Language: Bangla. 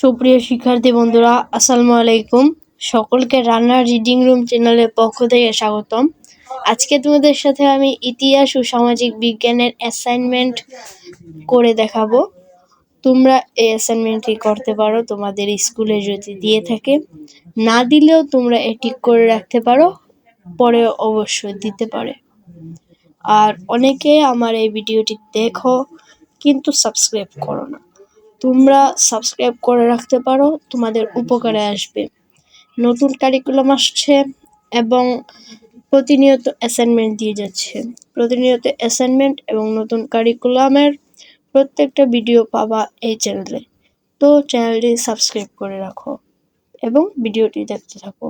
সুপ্রিয় শিক্ষার্থী বন্ধুরা, আসসালামু আলাইকুম। সকলকে রান্নার রিডিং রুম চ্যানেলের পক্ষ থেকে স্বাগতম। আজকে তোমাদের সাথে আমি ইতিহাস ও সামাজিক বিজ্ঞানের অ্যাসাইনমেন্ট করে দেখাবো। তোমরা এই অ্যাসাইনমেন্টটি করতে পারো, তোমাদের স্কুলে যদি দিয়ে থাকে। না দিলেও তোমরা এটি করে রাখতে পারো, পরে অবশ্যই দিতে পারে। আর অনেকে আমার এই ভিডিওটি দেখো, কিন্তু সাবস্ক্রাইব করো না। তোমরা সাবস্ক্রাইব করে রাখতে পারো, তোমাদের উপকারে আসবে। নতুন কারিকুলাম আসছে এবং প্রতিনিয়ত অ্যাসাইনমেন্ট দিয়ে যাচ্ছে। প্রতিনিয়ত অ্যাসাইনমেন্ট এবং নতুন কারিকুলামের প্রত্যেকটা ভিডিও পাবা এই চ্যানেলে তো চ্যানেলটি সাবস্ক্রাইব করে রাখো এবং ভিডিওটি দেখতে থাকো।